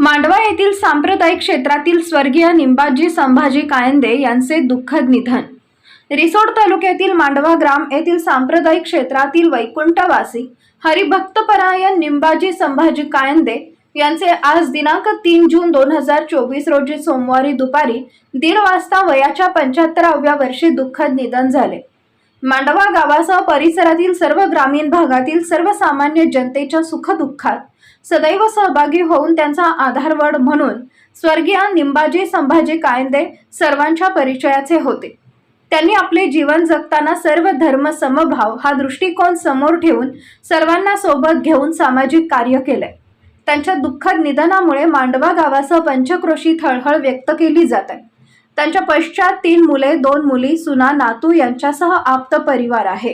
मांडवा येथील सांप्रदायिक क्षेत्रातील स्वर्गीय निंबाजी संभाजी कायंदे यांचे दुःखद निधन. रिसोड तालुक्यातील मांडवा ग्राम येथील सांप्रदायिक क्षेत्रातील वैकुंठवासी हरिभक्तपरायण निंबाजी संभाजी कायंदे यांचे आज दिनांक तीन जून दोन हजार चोवीस रोजी सोमवारी दुपारी दीड वाजता वयाच्या पंच्याहत्तराव्या वर्षी दुःखद निधन झाले. मांडवा गावासह परिसरातील सर्व ग्रामीण भागातील सर्वसामान्य जनतेच्या सुखदुःखात सदैव सहभागी होऊन त्यांचा आधारवड म्हणून स्वर्गीय निंबाजी संभाजी कायंदे सर्वांच्या परिचयाचे होते. त्यांनी आपले जीवन जगताना सर्व धर्म समभाव हा दृष्टिकोन समोर ठेवून सर्वांना सोबत घेऊन सामाजिक कार्य केलंय त्यांच्या दुःखद निधनामुळे मांडवा गावासह पंचक्रोशी थळहळ व्यक्त केली जात. आहे त्यांच्या पश्चात तीन मुले दोन मुली सुना नातू यांच्यासह आप्त परिवार आहे.